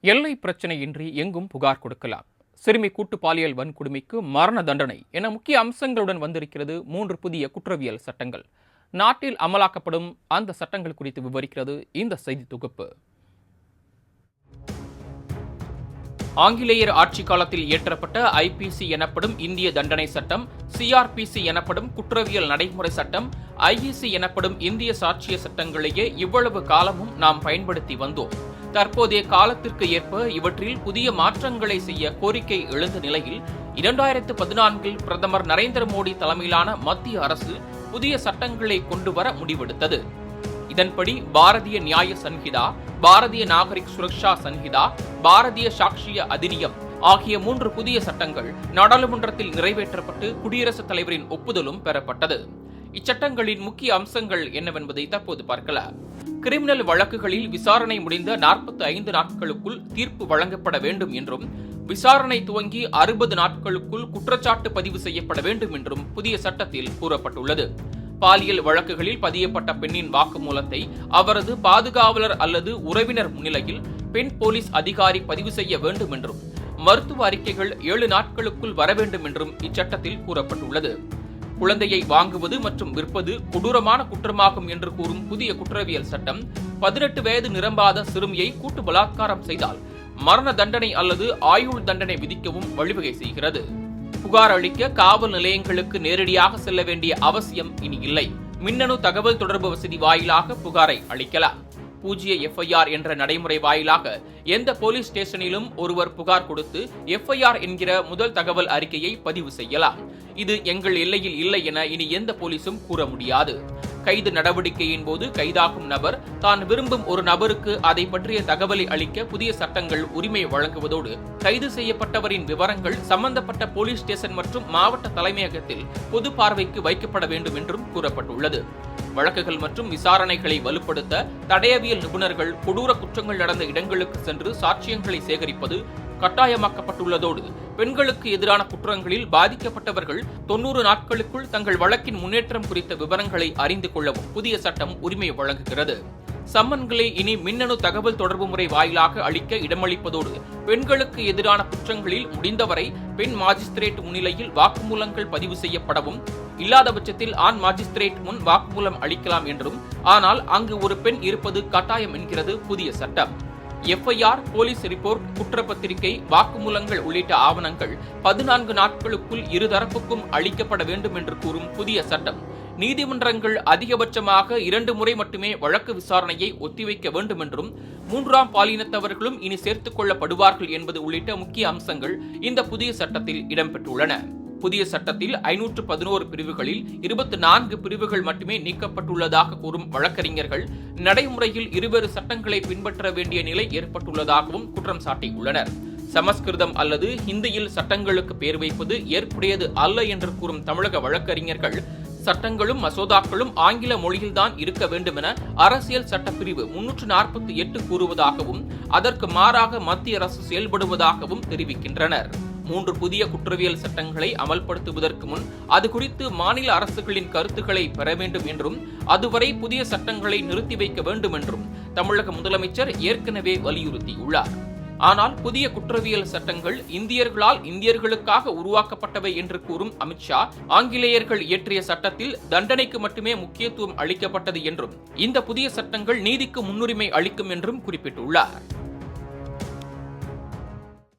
எல்லை பிரச்சனையின்றி எங்கும் புகார் கொடுக்கலாம். சிறுமி கூட்டு பாலியல் வன்கொடுமைக்கு மரண தண்டனை என முக்கிய அம்சங்களுடன் வந்திருக்கிறது மூன்று புதிய குற்றவியல் சட்டங்கள். நாட்டில் அமலாக்கப்படும் அந்த சட்டங்கள் குறித்து விவரிக்கிறது இந்த செய்தி தொகுப்பு. ஆங்கிலேயர் ஆட்சி காலத்தில் இயற்றப்பட்ட ஐபிசி எனப்படும் இந்திய தண்டனை சட்டம் சிஆர்பிசி எனப்படும் குற்றவியல் நடைமுறை சட்டம் ஐஇசி எனப்படும் இந்திய சாட்சிய சட்டங்களையே இவ்வளவு காலமும் நாம் பயன்படுத்தி வந்தோம். தற்போதைய காலத்திற்கு ஏற்ப இவற்றில் புதிய மாற்றங்களை செய்ய கோரிக்கை எழுந்த நிலையில் இரண்டாயிரத்து பதினான்கில் பிரதமர் நரேந்திர மோடி தலைமையிலான மத்திய அரசு புதிய சட்டங்களை கொண்டு வர முடிவெடுத்தது. இதன்படி பாரதிய நியாய சன்ஹிதா பாரதிய நாகரிக் சுரக்ஷா சன்ஹிதா பாரதிய சாட்சிய அதிநியம் ஆகிய மூன்று புதிய சட்டங்கள் நாடாளுமன்றத்தில் நிறைவேற்றப்பட்டு குடியரசுத் தலைவரின் ஒப்புதலும் பெறப்பட்டது. இச்சட்டங்களின் முக்கிய அம்சங்கள் என்னவென்பதை தற்போது பார்க்கலாம். கிரிமினல் வழக்குகளில் விசாரணை முடிந்த நாற்பத்தி ஐந்து நாட்களுக்குள் தீர்ப்பு வழங்கப்பட வேண்டும் என்றும் விசாரணை துவங்கி அறுபது நாட்களுக்குள் குற்றச்சாட்டு பதிவு செய்யப்பட வேண்டும் என்றும் புதிய சட்டத்தில் கூறப்பட்டுள்ளது. பாலியல் வழக்குகளில் பதியப்பட்ட பெண்ணின் வாக்குமூலத்தை அவரது பாதுகாவலர் அல்லது உறவினர் முன்னிலையில் பெண் போலீஸ் அதிகாரி பதிவு செய்ய வேண்டும் என்றும் மருத்துவ அறிக்கைகள் ஏழு நாட்களுக்குள் வர வேண்டும் என்றும் இச்சட்டத்தில் கூறப்பட்டுள்ளது. குழந்தையை வாங்குவது மற்றும் விற்பது கொடூரமான குற்றமாகும் என்று கூறும் புதிய குற்றவியல் சட்டம் பதினெட்டு வயது நிரம்பாத சிறுமியை கூட்டு பலாத்காரம் செய்தால் மரண தண்டனை அல்லது ஆயுள் தண்டனை விதிக்கவும் வழிவகை செய்கிறது. புகார் அளிக்க காவல் நிலையங்களுக்கு நேரடியாக செல்ல வேண்டிய அவசியம் இனி இல்லை. மின்னணு தகவல் தொடர்பு வசதி வாயிலாக புகாரை அளிக்கலாம். பூஜ்ய எஃப்ஐஆர் என்ற நடைமுறை வாயிலாக எந்த போலீஸ் ஸ்டேஷனிலும் ஒருவர் புகார் கொடுத்து எஃப்ஐஆர் என்கிற முதல் தகவல் அறிக்கையை பதிவு செய்யலாம். இது எங்கள் எல்லையில் இல்லை என இனி எந்த போலீசும் கூற முடியாது. கைது நடவடிக்கையின் போது கைதாகும் நபர் தான் விரும்பும் ஒரு நபருக்கு அதை பற்றிய தகவலை அளிக்க புதிய சட்டங்கள் உரிமை வழங்குவதோடு கைது செய்யப்பட்டவரின் விவரங்கள் சம்பந்தப்பட்ட போலீஸ் ஸ்டேஷன் மற்றும் மாவட்ட தலைமையகத்தில் பொது பார்வைக்கு வைக்கப்பட வேண்டும் என்றும் கூறப்பட்டுள்ளது. வழக்குகள் மற்றும் விசாரணைகளை வலுப்படுத்த தடயவியல் நிபுணர்கள் கொடூர குற்றங்கள் நடந்த இடங்களுக்கு சென்று சாட்சியங்களை சேகரிப்பது கட்டாயமாக்கப்பட்டுள்ளதோடு பெண்களுக்கு எதிரான குற்றங்களில் பாதிக்கப்பட்டவர்கள் தொன்னூறு நாட்களுக்குள் தங்கள் வழக்கின் முன்னேற்றம் குறித்த விவரங்களை அறிந்து கொள்ளவும் புதிய சட்டம் உரிமை வழங்குகிறது. சம்மன்களை இனி மின்னணு தகவல் தொடர்பு முறை வாயிலாக அளிக்க இடமளிப்பதோடு பெண்களுக்கு எதிரான குற்றங்களில் முடிந்தவரை பெண் மாஜிஸ்திரேட் முன்னிலையில் வாக்குமூலங்கள் பதிவு செய்யப்படவும் இல்லாத பட்சத்தில் ஆண் மாஜிஸ்திரேட் முன் வாக்குமூலம் அளிக்கலாம் என்றும் ஆனால் அங்கு ஒரு பெண் இருப்பது கட்டாயம் என்கிறது புதிய சட்டம். எஃப்ஐஆர் போலீஸ் ரிப்போர்ட் குற்றப்பத்திரிகை வாக்குமூலங்கள் உள்ளிட்ட ஆவணங்கள் பதினான்கு நாட்களுக்குள் இருதரப்புக்கும் அளிக்கப்பட வேண்டும் என்று கூறும் புதிய சட்டம். நீதிமன்றங்கள் அதிகபட்சமாக இரண்டு முறை மட்டுமே வழக்கு விசாரணையை ஒத்திவைக்க வேண்டும் என்றும் மூன்றாம் பாலினத்தவர்களும் இனி சேர்த்துக் கொள்ளப்படுவார்கள் என்பது உள்ளிட்ட முக்கிய அம்சங்கள் இந்த புதிய சட்டத்தில் இடம்பெற்றுள்ளன. புதிய சட்டத்தில் ஐநூற்று பதினோரு பிரிவுகளில் இருபத்தி நான்கு பிரிவுகள் மட்டுமே நீக்கப்பட்டுள்ளதாக கூறும் வழக்கறிஞர்கள் நடைமுறையில் இருவேறு சட்டங்களை பின்பற்ற வேண்டிய நிலை ஏற்பட்டுள்ளதாகவும் குற்றம் சாட்டியுள்ளனர். சமஸ்கிருதம் அல்லது ஹிந்தியில் சட்டங்களுக்கு பேர் வைப்பது ஏற்புடையது அல்ல என்று கூறும் தமிழக வழக்கறிஞர்கள் சட்டங்களும் மசோதாக்களும் ஆங்கில மொழியில்தான் இருக்க வேண்டும் என அரசியல் சட்டப்பிரிவு முன்னூற்று நாற்பத்தி எட்டு கூறுவதாகவும் அதற்கு மாறாக மத்திய அரசு செயல்படுவதாகவும் தெரிவிக்கின்றனர். மூன்று புதிய குற்றவியல் சட்டங்களை அமல்படுத்துவதற்கு முன் அது குறித்து மாநில அரசுகளின் கருத்துக்களை பெற வேண்டும் என்றும் அதுவரை புதிய சட்டங்களை நிறுத்தி வைக்க வேண்டும் என்றும் தமிழக முதலமைச்சர் ஏற்கனவே வலியுறுத்தியுள்ளார். ஆனால் புதிய குற்றவியல் சட்டங்கள் இந்தியர்களால் இந்தியர்களுக்காக உருவாக்கப்பட்டவை என்று கூறும் அமித்ஷா ஆங்கிலேயர்கள் இயற்றிய சட்டத்தில் தண்டனைக்கு மட்டுமே முக்கியத்துவம் அளிக்கப்பட்டது என்றும் இந்த புதிய சட்டங்கள் நீதிக்கு முன்னுரிமை அளிக்கும் என்றும் குறிப்பிட்டுள்ளார்.